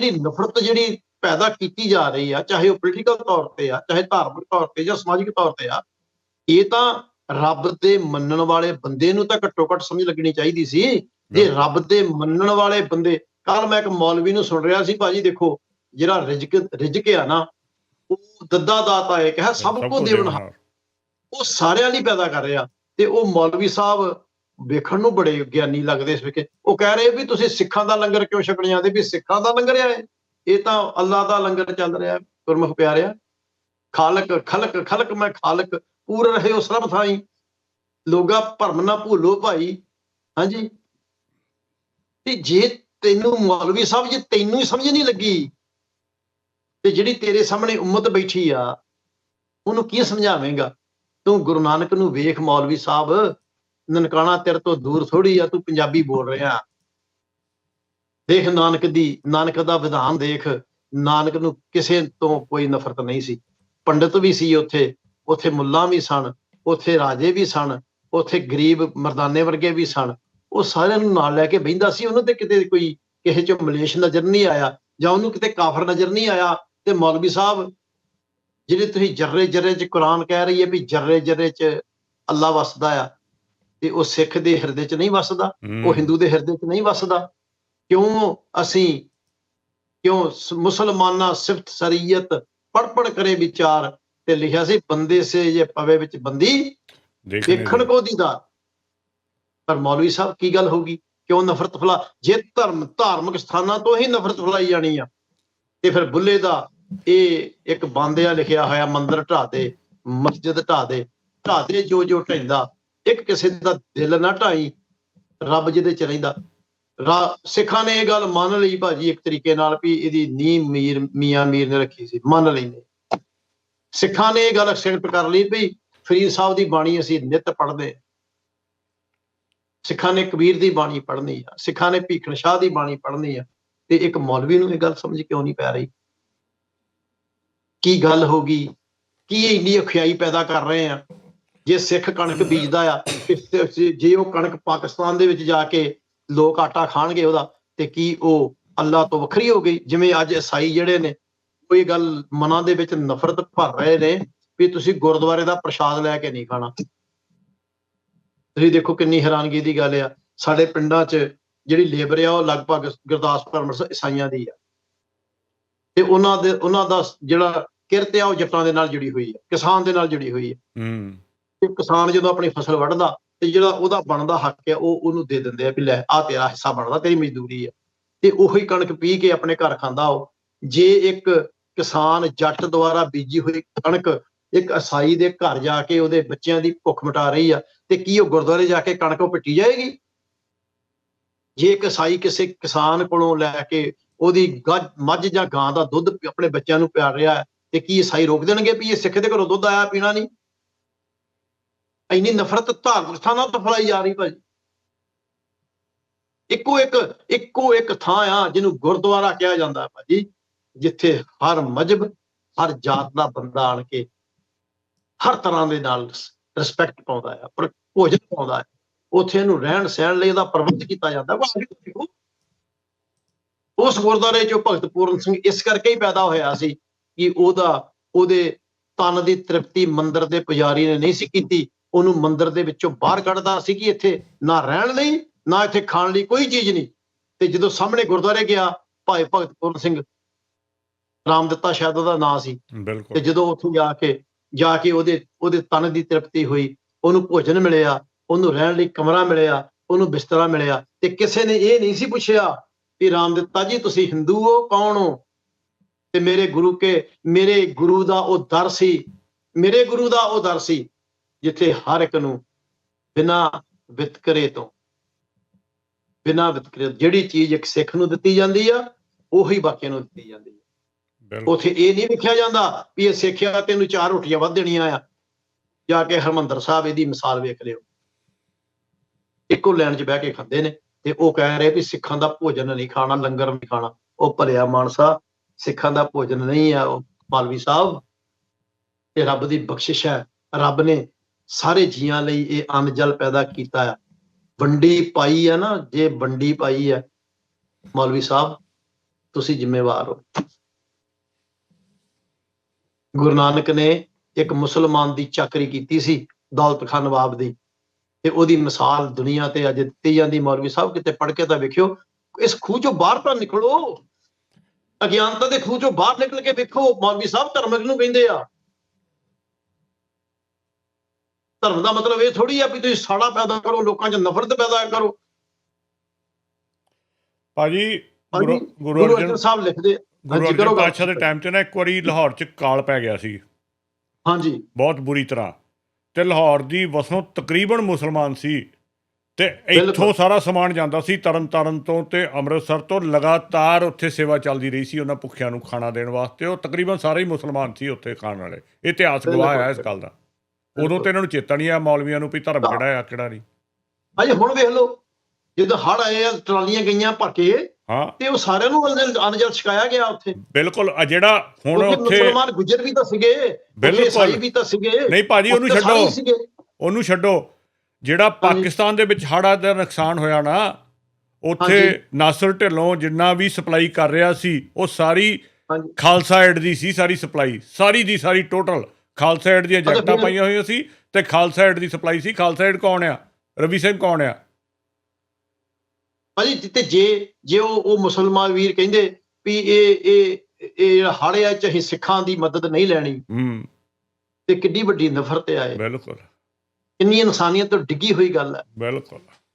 ਜਿਹੜੀ ਨਫ਼ਰਤ ਜਿਹੜੀ ਪੈਦਾ ਕੀਤੀ ਜਾ ਰਹੀ ਆ ਚਾਹੇ ਉਹ ਪੋਲੀਟੀਕਲ ਤੌਰ ਤੇ ਆ ਚਾਹੇ ਧਾਰਮਿਕ ਤੌਰ ਤੇ ਜਾਂ ਸਮਾਜਿਕ ਤੌਰ ਤੇ ਆ ਇਹ ਤਾਂ ਰੱਬ ਦੇ ਮੰਨਣ ਵਾਲੇ ਬੰਦੇ ਨੂੰ ਤਾਂ ਘੱਟੋ ਘੱਟ ਸਮਝ ਲੱਗਣੀ ਚਾਹੀਦੀ ਸੀ। ਜੇ ਰੱਬ ਦੇ ਮੰਨਣ ਵਾਲੇ ਬੰਦੇ ਕੱਲ ਮੈਂ ਇੱਕ ਮੌਲਵੀ ਨੂੰ ਸੁਣ ਰਿਹਾ ਸੀ ਭਾਜੀ ਦੇਖੋ ਜਿਹੜਾ ਰਿਜਕ ਰਿਜਕ ਆ ਨਾ ਉਹ ਦੱਦਾ ਦਾਤਾ ਹੈ ਕਿਹਾ ਸਭ ਕੋ ਦੇਵਨਹਾਰ ਉਹ ਸਾਰਿਆਂ ਲਈ ਪੈਦਾ ਕਰ ਰਿਹਾ। ਤੇ ਉਹ ਮੌਲਵੀ ਸਾਹਿਬ ਵੇਖਣ ਨੂੰ ਬੜੇ ਗਿਆਨੀ ਲੱਗਦੇ ਇਸ ਵਿਕੇ ਉਹ ਕਹਿ ਰਹੇ ਵੀ ਤੁਸੀਂ ਸਿੱਖਾਂ ਦਾ ਲੰਗਰ ਕਿਉਂ ਛਕਣ ਜਾਂਦੇ? ਵੀ ਸਿੱਖਾਂ ਦਾ ਲੰਗਰ ਹੈ। ਇਹ ਤਾਂ ਅੱਲਾ ਦਾ ਲੰਗਰ ਚੱਲ ਰਿਹਾ ਗੁਰਮੁਖ ਪਿਆਰਿਆ। ਖਾਲਕ, ਖਲਕ ਖਲਕ ਮੈਂ ਖਾਲਕ, ਪੂਰ ਰਹੇ ਉਸ ਰੱਬ ਥਾਈ। ਲੋਗਾ ਭਰਮ ਨਾ ਭੁੱਲੋ ਭਾਈ। ਹਾਂਜੀ। ਤੇ ਜੇ ਤੈਨੂੰ ਮੌਲਵੀ ਸਾਹਿਬ, ਜੇ ਤੈਨੂੰ ਹੀ ਸਮਝ ਨਹੀਂ ਲੱਗੀ, ਤੇ ਜਿਹੜੀ ਤੇਰੇ ਸਾਹਮਣੇ ਉਮਤ ਬੈਠੀ ਆ, ਉਹਨੂੰ ਕੀ ਸਮਝਾਵੇਂਗਾ? ਤੂੰ ਗੁਰੂ ਨਾਨਕ ਨੂੰ ਵੇਖ ਮੌਲਵੀ ਸਾਹਿਬ। ਨਨਕਾਣਾ ਤੇਰੇ ਤੋਂ ਦੂਰ ਥੋੜੀ ਆ, ਤੂੰ ਪੰਜਾਬੀ ਬੋਲ ਰਿਹਾ। ਦੇਖ ਨਾਨਕ ਦੀ, ਨਾਨਕ ਦਾ ਵਿਧਾਨ ਦੇਖ, ਨਾਨਕ ਨੂੰ ਕਿਸੇ ਤੋਂ ਕੋਈ ਨਫ਼ਰਤ ਨਹੀਂ ਸੀ। ਪੰਡਤ ਵੀ ਸੀ ਉੱਥੇ ਉੱਥੇ ਮੁੱਲਾ ਵੀ ਸਨ, ਉੱਥੇ ਰਾਜੇ ਵੀ ਸਨ, ਉੱਥੇ ਗਰੀਬ ਮਰਦਾਨੇ ਵਰਗੇ ਵੀ ਸਨ। ਉਹ ਸਾਰਿਆਂ ਨੂੰ ਨਾਲ ਲੈ ਕੇ ਬਹਿੰਦਾ ਸੀ, ਉਹਨਾਂ ਤੇ ਕਿਤੇ ਕੋਈ ਕਿਸੇ ਚ ਮਲੇਸ਼ ਨਜ਼ਰ ਨਹੀਂ ਆਇਆ, ਜਾਂ ਉਹਨੂੰ ਕਿਤੇ ਕਾਫਰ ਨਜ਼ਰ ਨਹੀਂ ਆਇਆ, ਤੇ ਮੌਲਵੀ ਸਾਹਿਬ, ਜਿਹੜੇ ਤੁਸੀਂ ਜਰਰੇ ਜਰਰੇ ਚ ਕੁਰਾਨ ਕਹਿ ਰਹੀ ਹੈ ਵੀ ਜਰਰੇ ਜਰਰੇ ਚ ਅੱਲਾ ਵਸਦਾ ਆ ਤੇ ਉਹ ਸਿੱਖ ਦੇ ਹਿਰਦੇ ਚ ਨਹੀਂ ਵਸਦਾ ਉਹ ਹਿੰਦੂ ਦੇ ਹਿਰਦੇ ਚ ਨਹੀਂ ਵਸਦਾ। ਕਿਉਂ ਅਸੀਂ ਕਿਉਂ ਮੁਸਲਮਾਨਾਂ ਸਿਫਤ ਸ਼ਰੀਅਤ ਪੜ ਪੜ ਕਰੇ ਵਿਚਾਰ ਤੇ ਲਿਖਿਆ ਸੀ ਬੰਦੇ ਸੇ ਜੇ ਪਵੇ ਵਿੱਚ ਬੰਦੀ ਵੇਖਣ ਕੋ ਦੀਦਾਰ ਪਰ ਮੌਲਵੀ ਸਾਹਿਬ ਕੀ ਗੱਲ ਹੋਗੀ ਕਿਉਂ ਨਫ਼ਰਤ ਫਲਾ ਜੇ ਧਰਮ ਧਾਰਮਿਕ ਸਥਾਨਾਂ ਤੋਂ ਹੀ ਨਫ਼ਰਤ ਫਲਾਈ ਜਾਣੀ ਆ ਤੇ ਫਿਰ ਬੁੱਲੇ ਦਾ ਇਹ ਇੱਕ ਬੰਦਿਆ ਲਿਖਿਆ ਹੋਇਆ ਮੰਦਿਰ ਢਾ ਦੇ ਮਸਜਿਦ ਢਾ ਦੇ ਢਾ ਦੇ ਜੋ ਜੋ ਢੈਂਦਾ ਇੱਕ ਕਿਸੇ ਦਾ ਦਿਲ ਨਾ ਢਾਈ, ਰੱਬ ਜਿਹਦੇ ਚ ਰਹਿੰਦਾ। ਰਾ- ਸਿੱਖਾਂ ਨੇ ਇਹ ਗੱਲ ਮੰਨ ਲਈ ਭਾਜੀ ਇੱਕ ਤਰੀਕੇ ਨਾਲ ਵੀ ਇਹਦੀ ਨੀ ਮੀਰ, ਮੀਆਂ ਮੀਰ ਨੇ ਰੱਖੀ ਸੀ, ਮੰਨ ਲਈ ਨੇ ਸਿੱਖਾਂ ਨੇ ਇਹ ਗੱਲ ਐਕਸੈਪਟ ਕਰ ਲਈ ਵੀ ਫਰੀਦ ਸਾਹਿਬ ਦੀ ਬਾਣੀ ਅਸੀਂ ਨਿਤ ਪੜ੍ਹਦੇ ਹਾਂ। ਸਿੱਖਾਂ ਨੇ ਕਬੀਰ ਦੀ ਬਾਣੀ ਪੜ੍ਹਨੀ ਆ, ਸਿੱਖਾਂ ਨੇ ਭੀਖਣ ਸ਼ਾਹ ਦੀ ਬਾਣੀ ਪੜ੍ਹਨੀ ਆ, ਤੇ ਇੱਕ ਮੌਲਵੀ ਨੂੰ ਇਹ ਗੱਲ ਸਮਝ ਕਿਉਂ ਨਹੀਂ ਪੈ ਰਹੀ? ਕੀ ਗੱਲ ਹੋ ਗਈ? ਕੀ ਇੰਨੀ ਅਖਿਆਈ ਪੈਦਾ ਕਰ ਰਹੇ ਆ? ਜੇ ਸਿੱਖ ਕਣਕ ਬੀਜਦਾ ਆ ਜੇ ਉਹ ਕਣਕ ਪਾਕਿਸਤਾਨ ਦੇ ਵਿੱਚ ਜਾ ਕੇ ਲੋਕ ਆਟਾ ਖਾਣਗੇ ਉਹਦਾ, ਤੇ ਕੀ ਉਹ ਅੱਲਾ ਤੋਂ ਵੱਖਰੀ ਹੋ ਗਈ? ਜਿਵੇਂ ਅੱਜ ਈਸਾਈ ਜਿਹੜੇ ਨੇ ਉਹ ਇਹ ਗੱਲ ਮਨਾਂ ਦੇ ਵਿੱਚ ਨਫ਼ਰਤ ਭਰ ਰਹੇ ਨੇ ਵੀ ਤੁਸੀਂ ਗੁਰਦੁਆਰੇ ਦਾ ਪ੍ਰਸ਼ਾਦ ਲੈ ਕੇ ਨਹੀਂ ਖਾਣਾ। ਤੁਸੀਂ ਦੇਖੋ ਕਿੰਨੀ ਹੈਰਾਨਗੀ ਦੀ ਗੱਲ ਆ। ਸਾਡੇ ਪਿੰਡਾਂ 'ਚ ਜਿਹੜੀ ਲੇਬਰ ਆ, ਉਹ ਲਗਭਗ ਗੁਰਦਾਸਪੁਰ ਅੰਮ੍ਰਿਤਸਰ ਈਸਾਈਆਂ ਦੀ ਆ। ਤੇ ਉਹਨਾਂ ਦੇ, ਉਹਨਾਂ ਦਾ ਜਿਹੜਾ ਕਿਰਤ ਆ, ਉਹ ਜੱਟਾਂ ਦੇ ਨਾਲ ਜੁੜੀ ਹੋਈ ਹੈ ਕਿਸਾਨ ਦੇ ਨਾਲ ਜੁੜੀ ਹੋਈ ਹੈ ਹੂੰ। ਕਿਸਾਨ ਜਦੋਂ ਆਪਣੀ ਫਸਲ ਵੱਢਦਾ ਤੇ ਜਿਹੜਾ ਉਹਦਾ ਬਣਦਾ ਹੱਕ ਹੈ, ਉਹ ਉਹਨੂੰ ਦੇ ਦਿੰਦੇ ਆ ਵੀ ਲੈ ਆ ਤੇਰਾ ਹਿੱਸਾ ਬਣਦਾ, ਤੇਰੀ ਮਜ਼ਦੂਰੀ ਹੈ ਤੇ ਉਹੀ ਕਣਕ ਪੀ ਕੇ ਆਪਣੇ ਘਰ ਖਾਂਦਾ ਉਹ। ਜੇ ਇੱਕ ਕਿਸਾਨ ਜੱਟ ਦੁਆਰਾ ਬੀਜੀ ਹੋਈ ਕਣਕ ਇੱਕ ਈਸਾਈ ਦੇ ਘਰ ਜਾ ਕੇ ਉਹਦੇ ਬੱਚਿਆਂ ਦੀ ਭੁੱਖ ਮਿਟਾ ਰਹੀ ਆ, ਤੇ ਕੀ ਉਹ ਗੁਰਦੁਆਰੇ ਜਾ ਕੇ ਕਣਕ ਉਹ ਪਿੱਟੀ ਜਾਏਗੀ? ਜੇ ਇੱਕ ਈਸਾਈ ਕਿਸੇ ਕਿਸਾਨ ਕੋਲੋਂ ਲੈ ਕੇ ਉਹਦੀ ਗੱਝ- ਮੱਝ ਜਾਂ ਗਾਂ ਦਾ ਦੁੱਧ ਆਪਣੇ ਬੱਚਿਆਂ ਨੂੰ ਪਿਆਰ ਰਿਹਾ ਤੇ ਕੀ ਈਸਾਈ ਰੋਕ ਦੇਣਗੇ ਵੀ ਇਹ ਸਿੱਖ ਦੇ ਘਰੋਂ ਦੁੱਧ ਆਇਆ ਪੀਣਾ ਨਹੀਂ? ਇੰਨੀ ਨਫ਼ਰਤ ਧਾਰਮਿਕ ਸਥਾਨਾਂ ਤੋਂ ਫੈਲਾਈ ਜਾ ਰਹੀ ਭਾਜੀ ਇੱਕੋ ਇੱਕ ਇੱਕੋ ਇੱਕ ਥਾਂ ਆ ਜਿਹਨੂੰ ਗੁਰਦੁਆਰਾ ਕਿਹਾ ਜਾਂਦਾ ਹੈ ਭਾਜੀ, ਜਿੱਥੇ ਹਰ ਮਜਬ ਹਰ ਜਾਤ ਦਾ ਬੰਦਾ ਆਣ ਕੇ ਹਰ ਤਰ੍ਹਾਂ ਦੇ ਨਾਲ ਰਿਸਪੈਕਟ ਪਾਉਂਦਾ ਹੈ, ਪਰ ਭੋਜਨ ਪਾਉਂਦਾ ਹੈ। ਉੱਥੇ ਇਹਨੂੰ ਰਹਿਣ ਸਹਿਣ ਲਈ ਉਹਦਾ ਪ੍ਰਬੰਧ ਕੀਤਾ ਜਾਂਦਾ ਹੈ। ਉਸ ਗੁਰਦੁਆਰੇ ਚੋਂ ਭਗਤ ਪੂਰਨ ਸਿੰਘ ਇਸ ਕਰਕੇ ਹੀ ਪੈਦਾ ਹੋਇਆ ਸੀ ਕਿ ਉਹਦਾ, ਉਹਦੇ ਤਨ ਦੀ ਤ੍ਰਿਪਤੀ ਮੰਦਰ ਦੇ ਪੁਜਾਰੀ ਨੇ ਨਹੀਂ ਸੀ ਕੀਤੀ। ਉਹਨੂੰ ਮੰਦਿਰ ਦੇ ਵਿੱਚੋਂ ਬਾਹਰ ਕੱਢਦਾ ਸੀ ਕਿ ਇੱਥੇ ਨਾ ਰਹਿਣ ਲਈ ਨਾ ਇੱਥੇ ਖਾਣ ਲਈ ਕੋਈ ਚੀਜ਼ ਨਹੀਂ। ਤੇ ਜਦੋਂ ਸਾਹਮਣੇ ਗੁਰਦੁਆਰੇ ਗਿਆ ਭਾਈ ਭਗਤ ਪੂਰਨ ਸਿੰਘ ਰਾਮ ਦਿੱਤਾ ਸ਼ਾਇਦ ਉਹਦਾ ਨਾਂ ਸੀ। ਤੇ ਜਦੋਂ ਉੱਥੇ ਜਾ ਕੇ ਜਾ ਕੇ ਉਹਦੇ ਉਹਦੇ ਤਨ ਦੀ ਤ੍ਰਿਪਤੀ ਹੋਈ ਉਹਨੂੰ ਭੋਜਨ ਮਿਲਿਆ ਉਹਨੂੰ ਰਹਿਣ ਲਈ ਕਮਰਾ ਮਿਲਿਆ ਉਹਨੂੰ ਬਿਸਤਰਾ ਮਿਲਿਆ। ਤੇ ਕਿਸੇ ਨੇ ਇਹ ਨਹੀਂ ਸੀ ਪੁੱਛਿਆ ਕਿ ਰਾਮਦਿੱਤਾ ਜੀ ਤੁਸੀਂ ਹਿੰਦੂ ਹੋ ਕੌਣ ਹੋ? ਤੇ ਮੇਰੇ ਗੁਰੂ ਕੇ ਮੇਰੇ ਗੁਰੂ ਦਾ ਉਹ ਦਰ ਸੀ ਮੇਰੇ ਗੁਰੂ ਦਾ ਉਹ ਦਰ ਸੀ। ਜਿੱਥੇ ਹਰ ਇੱਕ ਨੂੰ ਬਿਨਾ ਵਿਤਕਰੇ ਤੋਂ ਬਿਨਾ ਵਿਤਕਰੇ ਜਿਹੜੀ ਚੀਜ਼ ਇੱਕ ਸਿੱਖ ਨੂੰ ਦਿੱਤੀ ਜਾਂਦੀ ਆ ਉਹੀ ਬਾਕੀਆਂ ਨੂੰ ਦਿੱਤੀ ਜਾਂਦੀ ਆ। ਬਿਲਕੁਲ। ਉਥੇ ਇਹ ਨਹੀਂ ਲਿਖਿਆ ਜਾਂਦਾ ਵੀ ਇਹ ਸਿੱਖਿਆ ਤੈਨੂੰ ਚਾਰ ਰੋਟੀਆਂ ਵੱਧ ਦੇਣੀਆਂ ਆ। ਜਾ ਕੇ ਹਰਮੰਦਰ ਸਾਹਿਬ ਇਹਦੀ ਮਿਸਾਲ ਵੇਖ ਲਿਓ। ਇੱਕੋ ਲਾਈਨ 'ਚ ਬਹਿ ਕੇ ਖਾਂਦੇ ਨੇ ਤੇ ਉਹ ਕਹਿ ਰਹੇ ਵੀ ਸਿੱਖਾਂ ਦਾ ਭੋਜਨ ਨਹੀਂ ਖਾਣਾ ਲੰਗਰ ਨਹੀਂ ਖਾਣਾ। ਉਹ ਭਲਿਆ ਮਾਨਸਾ ਸਿੱਖਾਂ ਦਾ ਭੋਜਨ ਨਹੀਂ ਆ ਉਹ ਪਾਲਵੀ ਸਾਹਿਬ। ਇਹ ਰੱਬ ਦੀ ਬਖਸ਼ਿਸ਼ ਹੈ। ਰੱਬ ਨੇ ਸਾਰੇ ਜੀਆਂ ਲਈ ਇਹ ਅੰਨ ਜਲ ਪੈਦਾ ਕੀਤਾ ਹੈ। ਵੰਡੀ ਪਾਈ ਹੈ ਨਾ, ਜੇ ਵੰਡੀ ਪਾਈ ਹੈ, ਮੌਲਵੀ ਸਾਹਿਬ, ਤੁਸੀਂ ਜ਼ਿੰਮੇਵਾਰ ਹੋ। ਗੁਰੂ ਨਾਨਕ ਨੇ ਇੱਕ ਮੁਸਲਮਾਨ ਦੀ ਚਾਕਰੀ ਕੀਤੀ ਸੀ, ਦੌਲਤ ਖਾਨ ਨਵਾਬ ਦੀ। ਤੇ ਉਹਦੀ ਮਿਸਾਲ ਦੁਨੀਆ ਤੇ ਅੱਜ ਦਿੱਤੀ ਜਾਂਦੀ। ਮੌਲਵੀ ਸਾਹਿਬ, ਕਿਤੇ ਪੜ੍ਹ ਕੇ ਤਾਂ ਵੇਖਿਓ, ਇਸ ਖੂਹ ਚੋਂ ਬਾਹਰ ਤਾਂ ਨਿਕਲੋ। ਅਗਿਆਨਤਾ ਦੇ ਖੂਹ ਚੋਂ ਬਾਹਰ ਨਿਕਲ ਕੇ ਵੇਖੋ। ਮੌਲਵੀ ਸਾਹਿਬ ਧਰਮ ਨੂੰ ਕਹਿੰਦੇ ਆ। ਧਰਮ ਦਾ ਮਤਲਬ ਇਹ ਥੋੜੀ ਆ ਵੀ ਤੁਸੀਂ ਸਾੜਾ ਪੈਦਾ ਕਰੋ ਲੋਕਾਂ 'ਚ ਨਫ਼ਰਤ ਪੈਦਾ ਕਰੋ। ਭਾਜੀ ਗੁਰੂ ਅਰਜਨ ਸਾਹਿਬ ਲਿਖਦੇ ਗੁਰੂ ਅਰਜਨ। ਪਾਤਸ਼ਾਹ ਦੇ ਟਾਈਮ 'ਚ ਨਾ ਇੱਕ ਵਾਰੀ ਲਾਹੌਰ 'ਚ ਕਾਲ ਪੈ ਗਿਆ ਸੀ। ਹਾਂਜੀ। ਬਹੁਤ ਬੁਰੀ ਤਰ੍ਹਾਂ। ਤੇ ਲਾਹੌਰ ਦੀ ਵਸੋਂ ਤਕਰੀਬਨ ਮੁਸਲਮਾਨ ਸੀ ਤੇ ਇੱਥੋਂ। ਸਾਰਾ ਸਮਾਨ ਜਾਂਦਾ ਸੀ ਤਰਨ ਤਾਰਨ ਤੋਂ ਤੇ ਅੰਮ੍ਰਿਤਸਰ ਤੋਂ। ਲਗਾਤਾਰ ਉੱਥੇ ਸੇਵਾ ਚੱਲਦੀ ਰਹੀ ਸੀ ਉਹਨਾਂ ਭੁੱਖਿਆਂ ਨੂੰ ਖਾਣਾ ਦੇਣ ਵਾਸਤੇ। ਉਹ ਤਕਰੀਬਨ ਸਾਰੇ ਹੀ ਮੁਸਲਮਾਨ ਸੀ ਉੱਥੇ ਖਾਣ ਵਾਲੇ। ਇਤਿਹਾਸ ਗਵਾਹ ਹੈ ਇਸ ਗੱਲ ਦਾ। ਉਦੋਂ ਤੇ ਇਹਨਾਂ ਨੂੰ ਚੇਤਾ ਨਹੀਂ ਆ ਮੌਲਵੀਆਂ ਨੂੰ ਵੀ ਧਰਮ। ਕਿਹੜਾ ਆ ਕਿਹੜਾ ਨਹੀਂ ਹਾਂਜੀ ਹੁਣ ਵੇਖ ਲਓ ਜਦੋਂ ਹੜ ਆਏ ਆ ਟਰਾਲੀਆਂ ਗਈਆਂ ਭਰ ਕੇ ਹਾਂ ਤੇ ਉਹ ਸਾਰਿਆਂ ਨੂੰ ਅਨਜਲ ਛਕਾਇਆ ਗਿਆ ਉੱਥੇ ਬਿਲਕੁਲ ਆ ਜਿਹੜਾ ਹੁਣ ਉੱਥੇ ਮੁਸਲਮਾਨ ਗੁੱਜਰ ਵੀ ਤਾਂ ਸੀਗੇ ਬਿਲਕੁਲ। ਵੀ ਤਾਂ ਸੀਗੇ ਨਹੀਂ ਭਾਜੀ ਉਹਨੂੰ ਛੱਡੋ। ਉਹਨੂੰ ਛੱਡੋ ਜਿਹੜਾ ਪਾਕਿਸਤਾਨ ਦੇ ਵਿੱਚ ਹੜ੍ਹਾਂ ਦਾ ਨੁਕਸਾਨ ਹੋਇਆ ਨਾ ਉੱਥੇ। ਨਾਸਰ ਢਿੱਲੋਂ ਜਿੰਨਾ ਵੀ ਸਪਲਾਈ ਕਰ ਰਿਹਾ ਸੀ ਉਹ ਸਾਰੀ ਖਾਲਸਾ ਏਡ ਦੀ ਸੀ ਸਾਰੀ ਸਪਲਾਈ ਸਾਰੀ ਦੀ ਸਾਰੀ ਟੋਟਲ ਖਾਲਸਾ ਏਡ ਦੀਆਂ ਜੈਕਟਾਂ ਪਾਈਆਂ ਹੋਈਆਂ ਸੀ ਤੇ ਖਾਲਸਾ ਏਡ ਦੀ ਸਪਲਾਈ ਸੀ। ਖਾਲਸਾ ਏਡ ਕੌਣ ਆ? ਰਵੀ ਸਿੰਘ ਕੌਣ ਆ? ਭਾਜੀ ਜਿੱਤੇ ਜੇ ਜੇ ਉਹ ਉਹ ਮੁਸਲਮਾਨ ਵੀਰ ਕਹਿੰਦੇ ਵੀ ਇਹ ਇਹ ਇਹ ਹੜ ਆ ਚਾਹੇ ਸਿੱਖਾਂ ਦੀ ਮਦਦ ਨਹੀਂ ਲੈਣੀ। ਹੂੰ। ਤੇ ਕਿੱਡੀ ਵੱਡੀ ਨਫ਼ਰਤ ਆਏ। ਬਿਲਕੁਲ। ਕਿੰਨੀ ਇਨਸਾਨੀਅਤ ਤੋਂ ਡਿੱਗੀ ਹੋਈ ਗੱਲ ਹੈ ਬਿਲਕੁਲ।